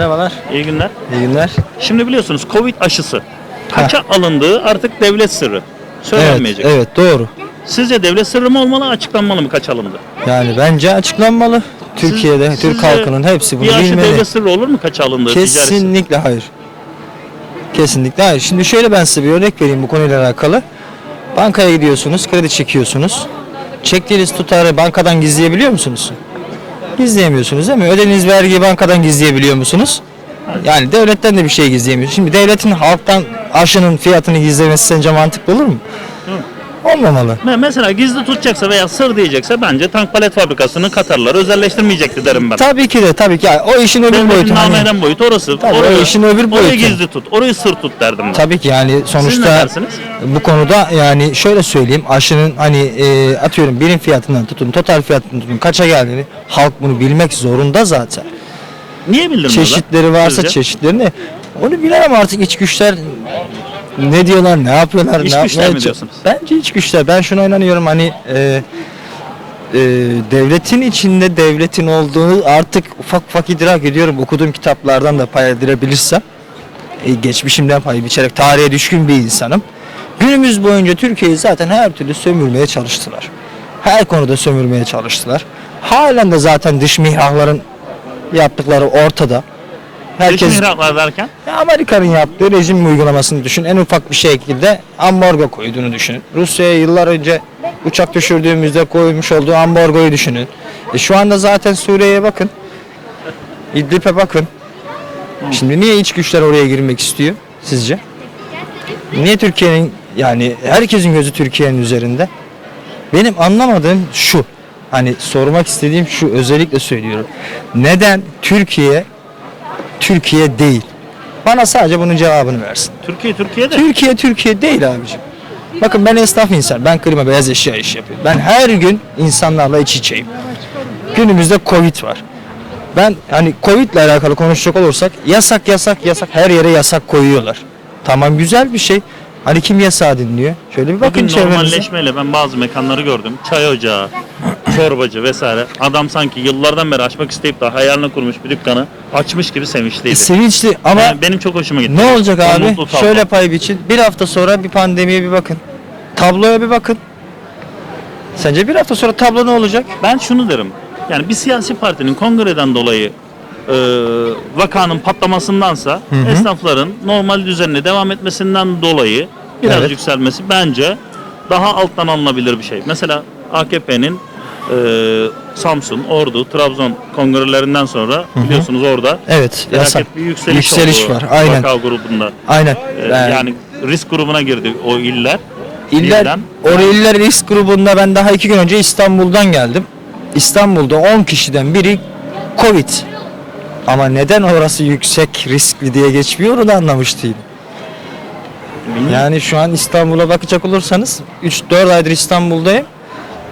Merhabalar, İyi günler. iyi günler. Şimdi biliyorsunuz Covid aşısı kaça alındığı artık devlet sırrı. Evet, Söylenmeyecek. evet doğru. Sizce devlet sırrı mı olmalı, açıklanmalı mı kaç alındı? Yani bence açıklanmalı. Siz- Türkiye'de, Türk sizce halkının hepsi bunu bir aşı bilmeli. devlet sırrı olur mu kaç alındığı ticaresi? Kesinlikle hayır. Kesinlikle hayır. Şimdi şöyle ben size bir örnek vereyim bu konuyla alakalı. Bankaya gidiyorsunuz, kredi çekiyorsunuz. Çektiğiniz tutarı bankadan gizleyebiliyor musunuz? Gizleyemiyorsunuz değil mi? Ödediğiniz vergiyi bankadan gizleyebiliyor musunuz? Yani devletten de bir şey gizleyemiyor. Şimdi devletin halktan aşının fiyatını gizlemesi sence mantıklı olur mu? Olmamalı. Me- Mesela gizli tutacaksa veya sır diyecekse bence tank palet fabrikasını Katarlar özelleştirmeyecekti derim ben. Tabii ki de tabii ki. Yani O işin öbür Devletin boyutu. hani- namahrem boyutu orası. Tabii, o orayı, işin öbür Orayı boyutu. gizli tut, orayı sır tut derdim ben. Tabii ki yani sonuçta dersiniz? bu konuda yani şöyle söyleyeyim aşının hani e, atıyorum birim fiyatından tutun total fiyatından tutun kaça geldiğini halk bunu bilmek zorunda zaten. Niye bildirmiyorlar? Çeşitleri varsa sizce? çeşitlerini onu bilemem artık iç güçler ne diyorlar ne yapıyorlar İç ne güçler yapmaya mi diyorsunuz? Bence iç güçler ben şuna inanıyorum hani e, e, devletin içinde devletin olduğunu artık ufak ufak idrak ediyorum okuduğum kitaplardan da pay edilebilirsem e, geçmişimden pay biçerek tarihe düşkün bir insanım. Günümüz boyunca Türkiye'yi zaten her türlü sömürmeye çalıştılar. Her konuda sömürmeye çalıştılar. Halen de zaten dış mihrakların yaptıkları ortada. Herkes... Mihraklar derken? ya Amerika'nın yaptığı rejim uygulamasını düşün. En ufak bir şekilde ambargo koyduğunu düşünün. Rusya'ya yıllar önce uçak düşürdüğümüzde koymuş olduğu ambargoyu düşünün. E şu anda zaten Suriye'ye bakın. İdlib'e bakın. Şimdi niye iç güçler oraya girmek istiyor sizce? Niye Türkiye'nin yani herkesin gözü Türkiye'nin üzerinde? Benim anlamadığım şu. Hani sormak istediğim şu özellikle söylüyorum. Neden Türkiye Türkiye değil? Bana sadece bunun cevabını versin. Türkiye Türkiye'de. Türkiye Türkiye değil abicim. Bakın ben esnaf insan. Ben klima beyaz eşya iş yapıyorum. Ben her gün insanlarla iç içeyim. Günümüzde Covid var. Ben hani Covid ile alakalı konuşacak olursak yasak yasak yasak her yere yasak koyuyorlar. Tamam güzel bir şey. Hani kim yasağı dinliyor? Şöyle bir bakın Bugün çevrenize. normalleşmeyle ben bazı mekanları gördüm. Çay ocağı, çorbacı vesaire. Adam sanki yıllardan beri açmak isteyip de hayalini kurmuş bir dükkanı açmış gibi sevinçliydi. E, sevinçli ama Yani benim çok hoşuma gitti. Ne olacak O abi? mutlu tablo. Şöyle pay biçin. Bir hafta sonra bir pandemiye bir bakın. Tabloya bir bakın. Sence bir hafta sonra tablo ne olacak? Ben şunu derim. Yani bir siyasi partinin kongreden dolayı e, vakanın patlamasındansa esnafların normal düzenine devam etmesinden dolayı biraz Evet. yükselmesi bence daha alttan alınabilir bir şey. Mesela AKP'nin e, Samsun, Ordu, Trabzon kongrelerinden sonra biliyorsunuz orada Evet, yasak. bir yükseliş, Yükseliş oldu var. Aynen. vaka grubunda. Aynen. E, Yani yani risk grubuna girdi o iller. iller, birden. o iller risk grubunda ben daha iki gün önce İstanbul'dan geldim. İstanbul'da 10 kişiden biri Covid. Ama neden orası yüksek riskli diye geçmiyor onu da anlamış değilim. Bilmiyorum. Yani şu an İstanbul'a bakacak olursanız 3-4 aydır İstanbul'dayım.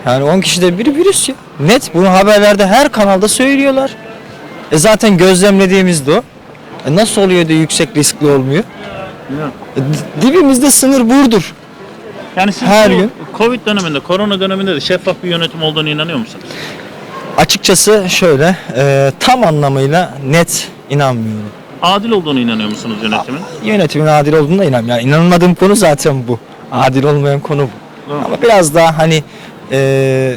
Yani 10 kişide biri virüs ya. Net bunu haberlerde her kanalda söylüyorlar. E zaten gözlemlediğimiz de o. E nasıl oluyor da yüksek riskli olmuyor? E di- dibimizde sınır burdur. Yani siz Her bu gün. Covid döneminde, korona döneminde de şeffaf bir yönetim olduğunu inanıyor musunuz? Açıkçası şöyle e, tam anlamıyla net inanmıyorum. Adil olduğunu inanıyor musunuz yönetimin? Yönetimin adil olduğuna inanmıyorum. Yani inanmadığım konu zaten bu. Adil olmayan konu bu. Ama biraz daha hani e,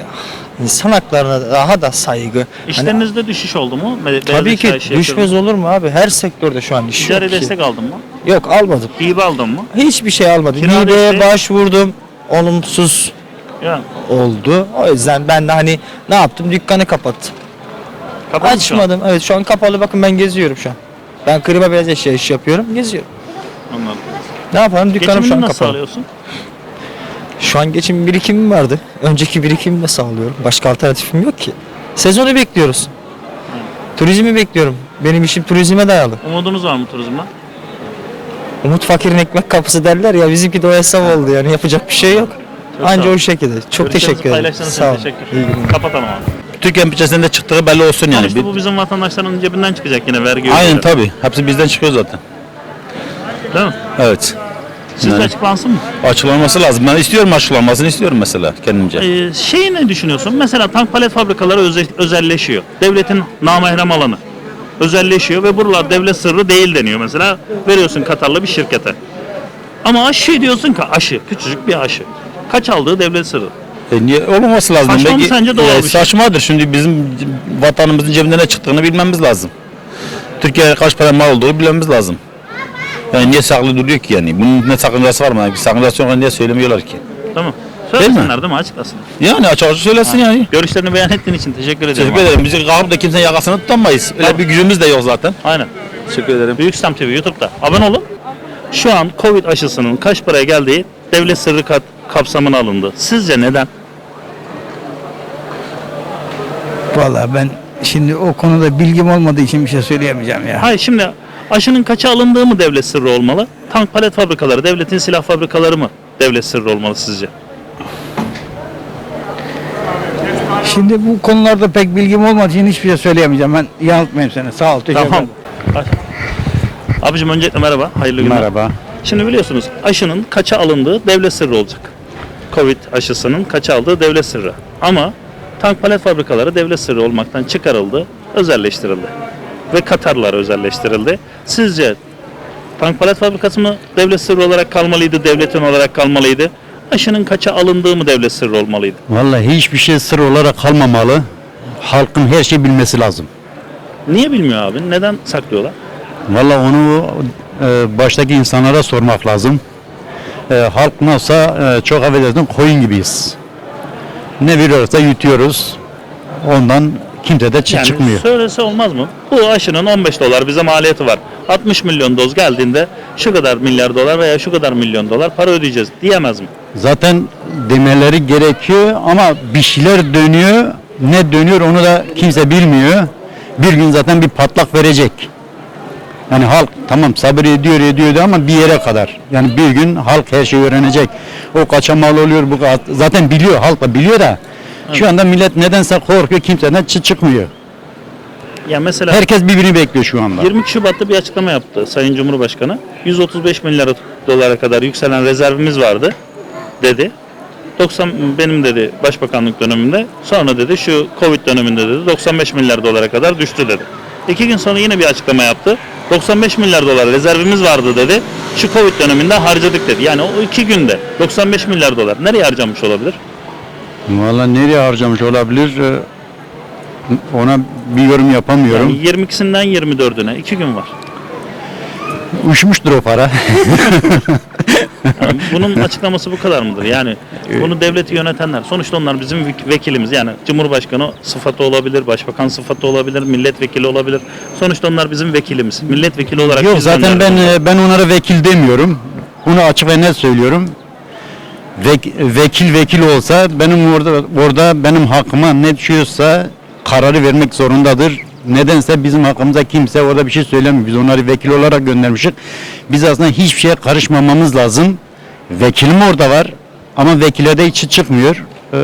insan haklarına daha da saygı. İşlerinizde düşüş oldu mu? Beyaz tabii ki işi düşmez olur mu abi? Her sektörde şu an iş Ticari yok ki. destek aldın mı? Yok almadım. Hibe aldın mı? Hiçbir şey almadım. Kira Hibeye desteği? başvurdum. Olumsuz Ya. oldu. O yüzden ben de hani ne yaptım? Dükkanı kapattım. kapalı şu an. Açmadım. Evet şu an kapalı. Bakın ben geziyorum şu an. Ben klima beyaz eşya işi yapıyorum. Geziyorum. Anladım. Ne yapalım? Dükkanım şu Geçimini an nasıl kapalı. Şu an geçim birikimim vardı. Önceki birikimimle sağlıyorum. Başka alternatifim yok ki. Sezonu bekliyoruz. Turizmi bekliyorum. Benim işim turizme dayalı. Umudunuz var mı turizme? Umut fakirin ekmek kapısı derler ya bizimki de o hesap oldu yani yapacak bir şey yok. Çok Anca o şekilde. Çok teşekkür ederim. paylaştığınız için Sağ olun. teşekkür. İyi günler. Kapatalım abi. Türkiye'nin bütçesinde de çıktığı belli olsun Yani Bir- bu bizim vatandaşların cebinden çıkacak yine vergi Aynen ödüyorlar. tabi. Hepsi bizden çıkıyor zaten. Değil mi? Evet. Sizce Yani. açıklansın mı? Açıklanması lazım. Ben istiyorum açıklanmasını istiyorum mesela kendimce. Ee, şeyi ne düşünüyorsun? Mesela tank palet fabrikaları öze- özelleşiyor. Devletin namahrem alanı. özelleşiyor ve buralar devlet sırrı değil deniyor mesela. Veriyorsun Katarlı bir şirkete. Ama aşı diyorsun ki aşı, küçücük bir aşı. Kaç aldığı devlet sırrı. E niye olmaması lazım? Saçma mı sence, doğal E, bir şey? Saçmadır. Şimdi bizim vatanımızın cebinden ne çıktığını bilmemiz lazım. Türkiye'ye kaç para mal olduğunu bilmemiz lazım. Yani niye saklı duruyor ki yani? Bunun ne sakıncası var mı? Bir sakıncası yok niye söylemiyorlar ki? Tamam. Söylesinler değil mi? Açıklasın. Yani açık açık söylesin yani. Görüşlerini beyan ettiğin için teşekkür ederim. Teşekkür ederim. Bizi kalkıp da kimsenin yakasını tutamayız. Öyle Tamam. bir gücümüz de yok zaten. Aynen. Teşekkür ederim. Büyük İslam TV YouTube'da. Abone olun. Şu an Covid aşısının kaç paraya geldiği devlet sırrı kat kapsamına alındı. Sizce neden? Vallahi ben şimdi o konuda bilgim olmadığı için bir şey söyleyemeyeceğim ya. Hayır şimdi aşının kaça alındığı mı devlet sırrı olmalı? Tank palet fabrikaları, devletin silah fabrikaları mı devlet sırrı olmalı sizce? Şimdi bu konularda pek bilgim olmadığı için hiçbir şey söyleyemeyeceğim. Ben yanıltmayayım seni. Sağ ol. Teşekkür Tamam. ederim. Abicim öncelikle merhaba. Hayırlı günler. Merhaba. Şimdi biliyorsunuz aşının kaça alındığı devlet sırrı olacak. Covid aşısının kaça aldığı devlet sırrı. Ama tank palet fabrikaları devlet sırrı olmaktan çıkarıldı, özelleştirildi. Ve Katarlar özelleştirildi. Sizce tank palet fabrikası mı devlet sırrı olarak kalmalıydı, devletin olarak kalmalıydı? Aşının kaça alındığı mı devlet sırrı olmalıydı? Vallahi hiçbir şey sır olarak kalmamalı. Halkın her şeyi bilmesi lazım. Niye bilmiyor abi? Neden saklıyorlar? Vallahi onu e, baştaki insanlara sormak lazım. E, halk nasılsa e, çok affedersin koyun gibiyiz. Ne veriyorsa yutuyoruz. Ondan kimse de çıt Yani çıkmıyor. söylese olmaz mı? Bu aşının 15 dolar bize maliyeti var. 60 milyon doz geldiğinde şu kadar milyar dolar veya şu kadar milyon dolar para ödeyeceğiz diyemez mi? Zaten demeleri gerekiyor ama bir şeyler dönüyor. Ne dönüyor onu da kimse bilmiyor. Bir gün zaten bir patlak verecek. Yani halk tamam sabır ediyor ediyordu ama bir yere kadar. Yani bir gün halk her şeyi öğrenecek. O kaça mal oluyor bu zaten biliyor halk da biliyor da. Şu anda millet nedense korkuyor kimseden çıkmıyor. Ya mesela Herkes birbirini bekliyor şu anda. 22 Şubat'ta bir açıklama yaptı Sayın Cumhurbaşkanı. 135 milyar dolara kadar yükselen rezervimiz vardı dedi. 90 benim dedi başbakanlık döneminde. Sonra dedi şu Covid döneminde dedi 95 milyar dolara kadar düştü dedi. İki gün sonra yine bir açıklama yaptı. 95 milyar dolar rezervimiz vardı dedi. Şu Covid döneminde harcadık dedi. Yani o iki günde 95 milyar dolar nereye harcanmış olabilir? Vallahi nereye harcamış olabilir? Ee, Ona bir yorum yapamıyorum. Yani 22'sinden 24'üne iki gün var. Uçmuştur o para. Yani bunun açıklaması bu kadar mıdır? Yani bunu devleti yönetenler, sonuçta onlar bizim vek- vekilimiz. Yani Cumhurbaşkanı sıfatı olabilir, Başbakan sıfatı olabilir, milletvekili olabilir. Sonuçta onlar bizim vekilimiz. Milletvekili olarak Yok zaten ben gönderdik. e, ben onlara vekil demiyorum. Bunu açık ve net söylüyorum. Vek- vekil vekil olsa benim orada orada benim hakkıma ne düşüyorsa kararı vermek zorundadır. Nedense bizim hakkımıza kimse orada bir şey söylemiyor. Biz onları vekil olarak göndermişik. Biz aslında hiçbir şeye karışmamamız lazım. Vekilim orada var ama vekile de içi çıkmıyor. Ee,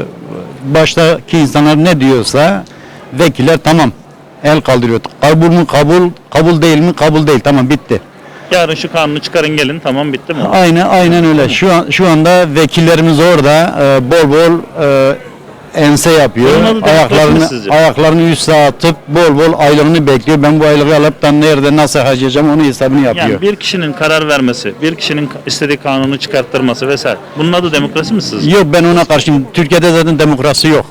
Baştaki insanlar ne diyorsa vekiller tamam el kaldırıyor. Kabul mü kabul, kabul değil mi kabul değil tamam bitti. Yarın şu kanunu çıkarın gelin tamam bitti mi? Aynen aynen öyle. Şu an şu anda vekillerimiz orada e, bol bol e, ense yapıyor. Ayaklarını ayaklarını üste atıp bol bol aylığını bekliyor. Ben bu aylığı alıp da nerede nasıl harcayacağım onun hesabını yapıyor. Yani bir kişinin karar vermesi, bir kişinin istediği kanunu çıkarttırması vesaire. Bunun adı demokrasi mi sizce? Yok ben ona karşıyım. Türkiye'de zaten demokrasi yok.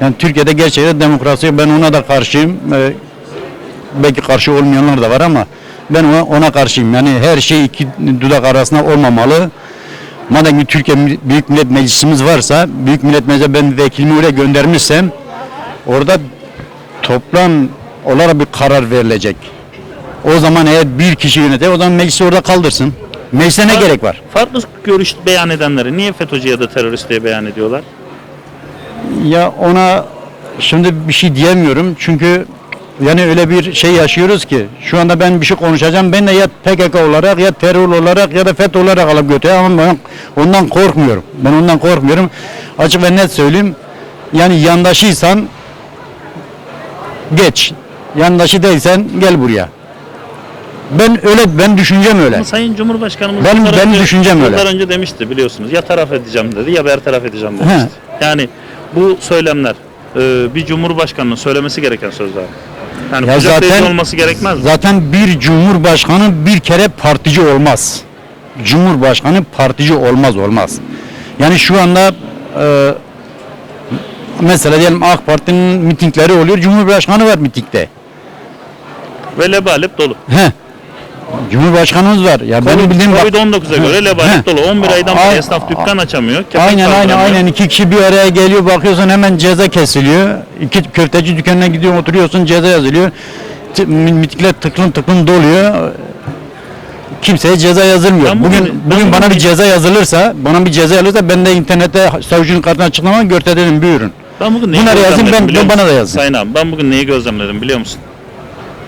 Yani Türkiye'de gerçekten demokrasi yok. Ben ona da karşıyım. Ee, belki karşı olmayanlar da var ama ben ona, ona karşıyım. Yani her şey iki dudak arasında olmamalı. Madem ki Türkiye Büyük Millet Meclisimiz varsa, Büyük Millet Meclisi'ne ben vekilimi oraya göndermişsem orada toplam olarak bir karar verilecek. O zaman eğer bir kişi yönetir, o zaman meclisi orada kaldırsın. Meclise ne gerek var? Farklı görüş beyan edenleri niye FETÖ'cü ya da terörist diye beyan ediyorlar? Ya ona şimdi bir şey diyemiyorum çünkü yani öyle bir şey yaşıyoruz ki şu anda ben bir şey konuşacağım ben de ya PKK olarak ya terör olarak ya da FETÖ olarak alıp götürüyorum ama ben ondan korkmuyorum. Ben ondan korkmuyorum. Açık ve net söyleyeyim. Yani yandaşıysan geç. Yandaşı değilsen gel buraya. Ben öyle ben düşüncem öyle. Ama Sayın Cumhurbaşkanımız Benim- yıllar benim önce- düşüncem öyle. Yıllar önce demişti biliyorsunuz. Ya taraf edeceğim dedi ya bertaraf edeceğim He. demişti. Yani bu söylemler e, bir cumhurbaşkanının söylemesi gereken sözler. Yani Ya zaten- olması gerekmez mi? Zaten bir cumhurbaşkanı bir kere partici olmaz. Cumhurbaşkanı partici olmaz olmaz. Yani şu anda e, mesela diyelim AK Parti'nin mitingleri oluyor. Cumhurbaşkanı var mitingde. Ve lebalep dolu. He. Cumhurbaşkanımız var. Ya benim bildiğim bak- Covid-19'a göre He. lebalep dolu. 11 aydan beri esnaf dükkan açamıyor. Aynen aynen aynen iki kişi bir araya geliyor bakıyorsun hemen ceza kesiliyor. İki köfteci dükkanına gidiyor oturuyorsun ceza yazılıyor. Mitikler tıklım tıklım doluyor. Kimseye ceza yazılmıyor. Ben bugün- bugün bugün bana bir ceza yazılırsa, bana bir ceza yazılırsa ben de internette savcının kartına açıklama görte dedim buyurun. Ben bugün neyi Bunları yazın, ben- ben- bana da yazın. Sayın abi ben bugün neyi gözlemledim biliyor musun?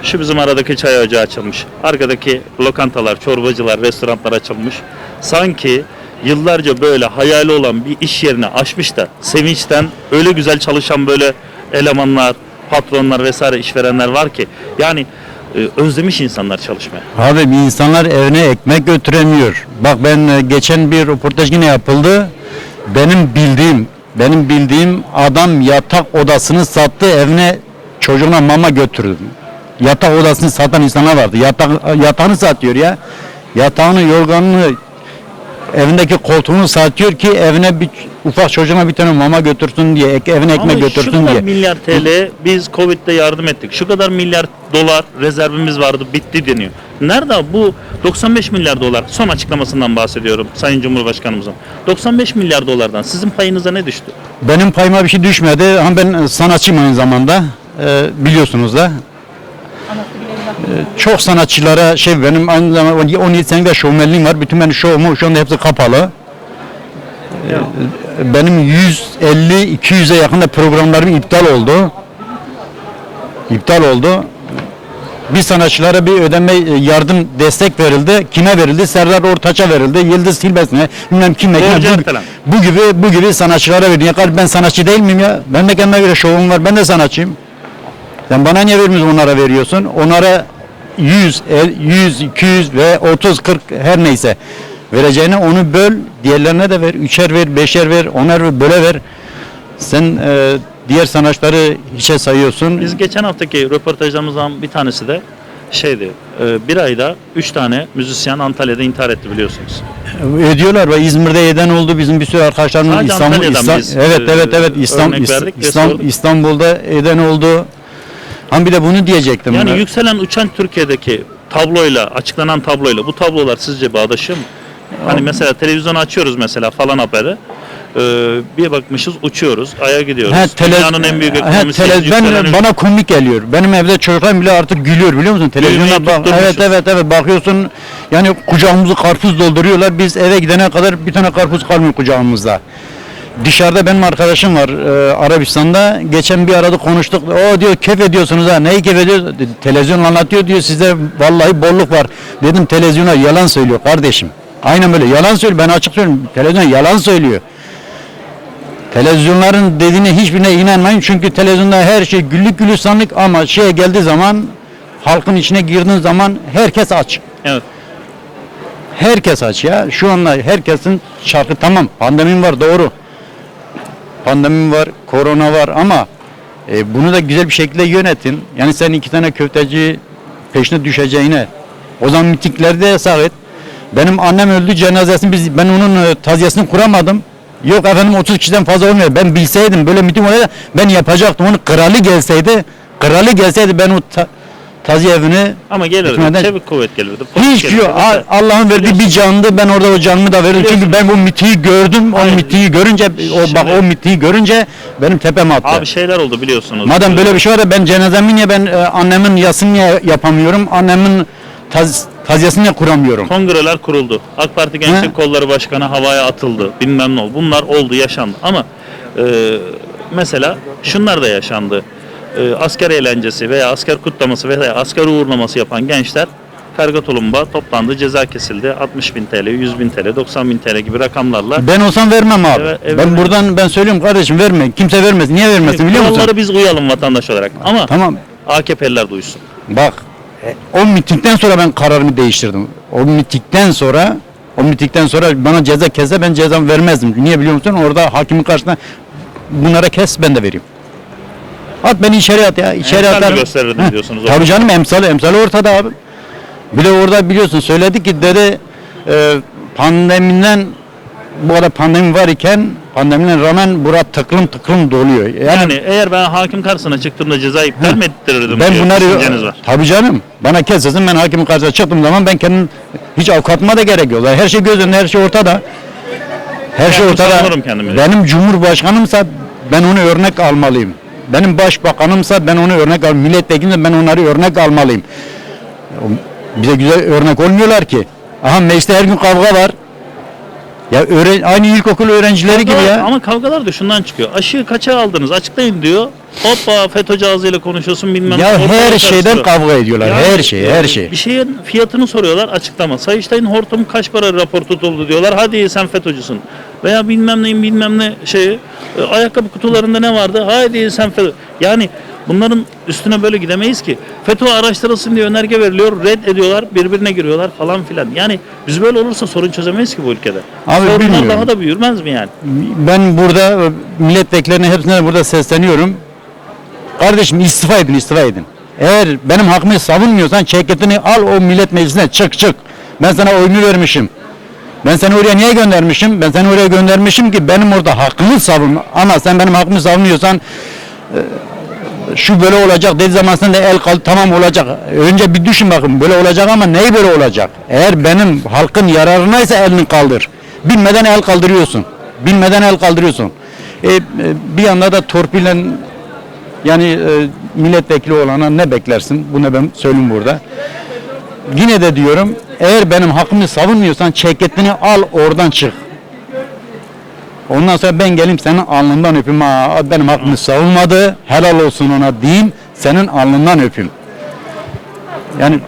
Şu bizim aradaki çay ocağı açılmış. Arkadaki lokantalar, çorbacılar, restoranlar açılmış. Sanki yıllarca böyle hayali olan bir iş yerini açmış da sevinçten öyle güzel çalışan böyle elemanlar, patronlar vesaire işverenler var ki yani e, özlemiş insanlar çalışmaya. Abi insanlar evine ekmek götüremiyor. Bak ben e, geçen bir röportaj yine yapıldı. Benim bildiğim, benim bildiğim adam yatak odasını sattı evine çocuğuna mama götürdü. Yatak odasını satan insanlar vardı. Yatak, yatağını satıyor ya. Yatağını, yorganını, evindeki koltuğunu satıyor ki evine bir ufak çocuğuna bir tane mama götürsün diye, ek- evine ekmek Ama şu götürsün kadar diye. milyar TL biz Covid'de yardım ettik. Şu kadar milyar dolar rezervimiz vardı bitti deniyor. Nerede bu 95 milyar dolar son açıklamasından bahsediyorum Sayın Cumhurbaşkanımızın. 95 milyar dolardan sizin payınıza ne düştü? Benim payıma bir şey düşmedi. Ama ben sanatçıyım aynı zamanda. Ee, biliyorsunuz da. Ee, çok sanatçılara şey benim aynı zamanda 17 senelik şovmenliğim var. Bütün benim şovumu şu anda hepsi kapalı. Ee, benim 150-200'e yakında programlarım iptal oldu. İptal oldu. Bir sanatçılara bir ödeme e, yardım destek verildi. Kime verildi? Serdar Ortaç'a verildi. Yıldız Tilbes'ine bilmem kime. kime. Bu, falan. bu gibi bu gibi sanatçılara verildi. Ya ben sanatçı değil miyim ya? Ben de kendime göre şovum var. Ben de sanatçıyım. Sen bana niye vermiyorsun onlara veriyorsun? Onlara 100, el- 100, 200 ve 30, 40 her neyse vereceğine onu böl, diğerlerine de ver. Üçer ver, beşer ver, onar ver, böyle ver. Sen e, diğer sanatçıları hiçe sayıyorsun. Biz geçen haftaki röportajlarımızdan bir tanesi de şeydi. e, Bir ayda 3 tane müzisyen Antalya'da intihar etti biliyorsunuz. Ödüyorlar ve İzmir'de eden oldu bizim bir sürü arkadaşlarımız İstanbul, Antalya'dan İsta- biz, evet e, evet evet İstanbul İstanbul. İstanbul'da eden oldu. Ama bir de bunu diyecektim. Yani yükselen uçan Türkiye'deki tabloyla, açıklanan tabloyla bu tablolar sizce bağdaşıyor mu? Hani mesela televizyonu açıyoruz mesela falan haberi. Ee, bir bakmışız uçuyoruz, aya gidiyoruz. He, tele- Dünyanın en büyük he, ekonomisi. tele- ben yükselen bana komik geliyor. Benim evde çocuklarım bile artık gülüyor biliyor musun? Televizyona bak. Evet evet evet bakıyorsun. Yani kucağımızı karpuz dolduruyorlar. Biz eve gidene kadar bir tane karpuz kalmıyor kucağımızda. Dışarıda benim arkadaşım var e, Arabistan'da. Geçen bir aradı konuştuk. O diyor kef ediyorsunuz ha. Neyi kef ediyorsunuz? Dedi, Televizyon anlatıyor diyor sizde vallahi bolluk var. Dedim televizyona yalan söylüyor kardeşim. Aynen böyle yalan söylüyor. Ben açık söylüyorum. Televizyon yalan söylüyor. Televizyonların dediğine hiçbirine inanmayın çünkü televizyonda her şey güllük gülistanlık ama şeye geldiği zaman halkın içine girdiğin zaman herkes aç. Evet. Herkes aç ya. Şu anda herkesin şarkı tamam. Pandemi var doğru. Pandemi var, korona var ama e, bunu da güzel bir şekilde yönetin. Yani sen iki tane köfteci peşine düşeceğine o zaman mitinglerde yasak et. Benim annem öldü cenazesini biz ben onun e, taziyesini kuramadım. Yok efendim 30 kişiden fazla olmuyor. Ben bilseydim böyle miting olaydı ben yapacaktım. Onu kralı gelseydi, kralı gelseydi ben o ta, taziye evini Ama gelirdi. Bitmeden- Çevik kuvvet gelirdi. polis hiç gelirdi. yok. A- Allah'ın verdiği bir canlı ben orada o canımı da veririm. Çünkü ben bu mitiği gördüm. O Hayır. mitiği görünce o bak Şimdi- o mitiği görünce benim tepem attı. Abi şeyler oldu biliyorsunuz. Madem böyle bir şey var da ben cenazemi niye ben e, annemin yasını niye yapamıyorum? Annemin taz, taziyesini niye kuramıyorum? Kongreler kuruldu. AK Parti Gençlik. Kolları Başkanı havaya atıldı. Bilmem ne oldu. Bunlar oldu, yaşandı. Ama e, mesela şunlar da yaşandı. E, asker eğlencesi veya asker kutlaması veya asker uğurlaması yapan gençler karga tulumba toplandı, ceza kesildi. 60 bin TL, 100 bin TL, 90 bin TL gibi rakamlarla. Ben olsam vermem abi. Evet, evet. Ben buradan ben söylüyorum kardeşim verme. Kimse vermez. Niye vermesin biliyor musun? Kuralları biz uyalım vatandaş olarak. Ama Tamam. AKP'liler duysun. Bak e, o mitingden sonra ben kararımı değiştirdim. O mitingden sonra o mitingden sonra bana ceza kesse ben cezamı vermezdim. Niye biliyor musun? Orada hakimin karşısında bunlara kes ben de vereyim. At beni içeri at ya. İçeri Emsal atar. gösterirdin Heh, diyorsunuz Tabii canım emsal, emsal ortada abi. Bir de orada biliyorsun söyledi ki dedi e, pandemiden bu arada pandemi var iken pandemiden rağmen bura tıklım tıklım doluyor. Yani, Yani eğer ben hakim karşısına çıktığımda ceza iptal mi ettirirdim ben diyor, bunları düşünceniz var. tabii canım bana kesesin ben hakimin karşısına çıktığım zaman ben kendim hiç avukatıma da gerek yok. Her şey göz önünde her şey ortada. Her şey ortada. savunurum kendimi. Benim cumhurbaşkanımsa ben onu örnek almalıyım. Benim başbakanımsa ben onu örnek al, milletvekilimse ben onları örnek almalıyım. Bize güzel örnek olmuyorlar ki. Aha mecliste her gün kavga var. Ya öğren aynı ilkokul öğrencileri gibi Kavgalar- ya. Ama kavgalar da şundan çıkıyor. Aşıyı kaça aldınız? Açıklayın diyor. Hoppa FETÖ'cü ağzıyla konuşuyorsun bilmem ne. Ya her şeyden kavga ediyorlar. Yani, her şey, her şey. Bir şeyin fiyatını soruyorlar açıklama. Sayıştay'ın hortum kaç para rapor tutuldu diyorlar. Hadi sen FETÖ'cüsün. Veya bilmem neyin bilmem ne şeyi. e, ayakkabı kutularında ne vardı? Hadi sen FETÖ. Yani bunların üstüne böyle gidemeyiz ki. FETÖ araştırılsın diye önerge veriliyor. Red ediyorlar. Birbirine giriyorlar falan filan. Yani biz böyle olursa sorun çözemeyiz ki bu ülkede. Abi Sorunlar bilmiyorum. daha da büyürmez mi yani? Ben burada e, milletvekillerine hepsine burada sesleniyorum. Kardeşim istifa edin, istifa edin. Eğer benim hakkımı savunmuyorsan ceketini al o millet meclisine çık çık. Ben sana oyunu vermişim. Ben seni oraya niye göndermişim? Ben seni oraya göndermişim ki benim orada hakkımı savun. Ama sen benim hakkımı savunuyorsan e, şu böyle olacak dediği zaman sen de el kal tamam olacak. Önce bir düşün bakın böyle olacak ama neyi böyle olacak? Eğer benim halkın yararınaysa elini kaldır. Bilmeden el kaldırıyorsun. Bilmeden el kaldırıyorsun. E, e, bir yanda da torpille yani e, milletvekili olana ne beklersin? Bunu ben söyleyeyim burada. Yine de diyorum eğer benim hakkımı savunmuyorsan ceketini al oradan çık. Ondan sonra ben geleyim senin alnından öpeyim. Ha, benim hakkımı savunmadı. Helal olsun ona diyeyim. Senin alnından öpeyim. Yani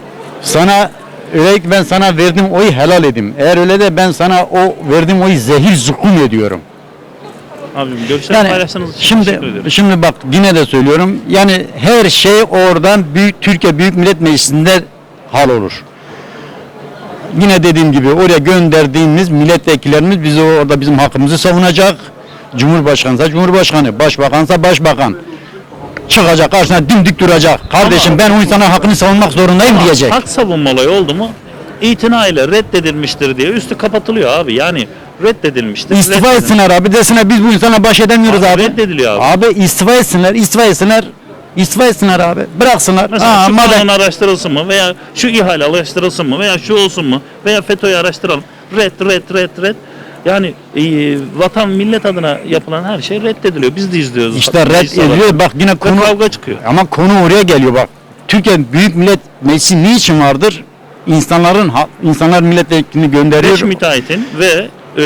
sana öyle ki ben sana verdiğim oyu helal edeyim. Eğer öyle de ben sana o verdiğim oyu zehir zukkum ediyorum. Abim görüşler Yani paylaştığınız için şimdi teşekkür ediyorum. şimdi bak yine de söylüyorum. Yani her şey oradan büyük Türkiye Büyük Millet Meclisi'nde hal olur. Yine dediğim gibi oraya gönderdiğimiz milletvekillerimiz bizi orada bizim hakkımızı savunacak. Cumhurbaşkanıysa Cumhurbaşkanı, Başbakansa Başbakan. Çıkacak karşısına dimdik duracak. Kardeşim ben o insanın hakkını savunmak zorundayım Ama diyecek. Hak savunma olayı oldu mu itinayla reddedilmiştir diye üstü kapatılıyor abi. Yani reddedilmiştir. İstifa etsinler abi desinler biz bu insana baş edemiyoruz Abi abi. reddediliyor abi. Abi istifa etsinler, istifa etsinler. İstifa etsinler abi. Bıraksınlar. Mesela Ha, şu madem kanun araştırılsın mı veya şu ihale araştırılsın mı veya şu olsun mu veya FETÖ'yü araştıralım. Red, red, red, red. Yani e, vatan millet adına yapılan her şey reddediliyor. Biz de izliyoruz. işte red olarak. ediyor. Bak yine Ve konu kavga çıkıyor. ama konu oraya geliyor bak. Türkiye Büyük Millet Meclisi niçin vardır? İnsanların ha- insanlar milletvekilini gönderiyor. Beş müteahhitin ve e,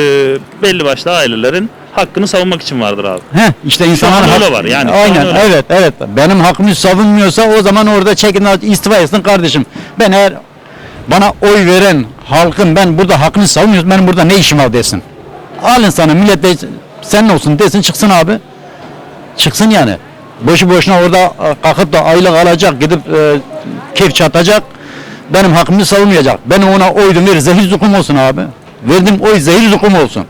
belli başlı ailelerin hakkını savunmak için vardır abi. Heh, işte insanlar an hak- öyle var yani, Aynen öyle. evet evet. Benim hakkımı savunmuyorsa o zaman orada çekin istifa etsin kardeşim. Ben eğer bana oy veren halkın ben burada hakkını savunmuyorsam benim burada ne işim var desin. Alın sana millet de senin olsun desin çıksın abi. Çıksın yani. Boşu boşuna orada e, kalkıp da aylık alacak gidip e, keyif çatacak. Benim hakkımı savunmayacak. Ben ona oydum verir zehir zukum olsun abi. Verdim oy zehir zukum olsun.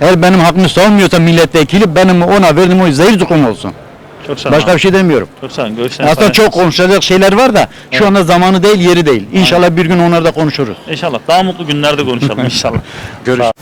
Eğer benim hakkımı savunmuyorsa milletvekili benim ona verdiğim oy zehir zukum olsun. Çok sağ. Başka bir şey demiyorum. Çok sağ olun. Görüşler Aslında çok konuşacak şeyler var da şu anda zamanı değil yeri değil. İnşallah bir gün onları da konuşuruz. İnşallah. Daha mutlu günlerde konuşalım inşallah. Görüş- Sağ.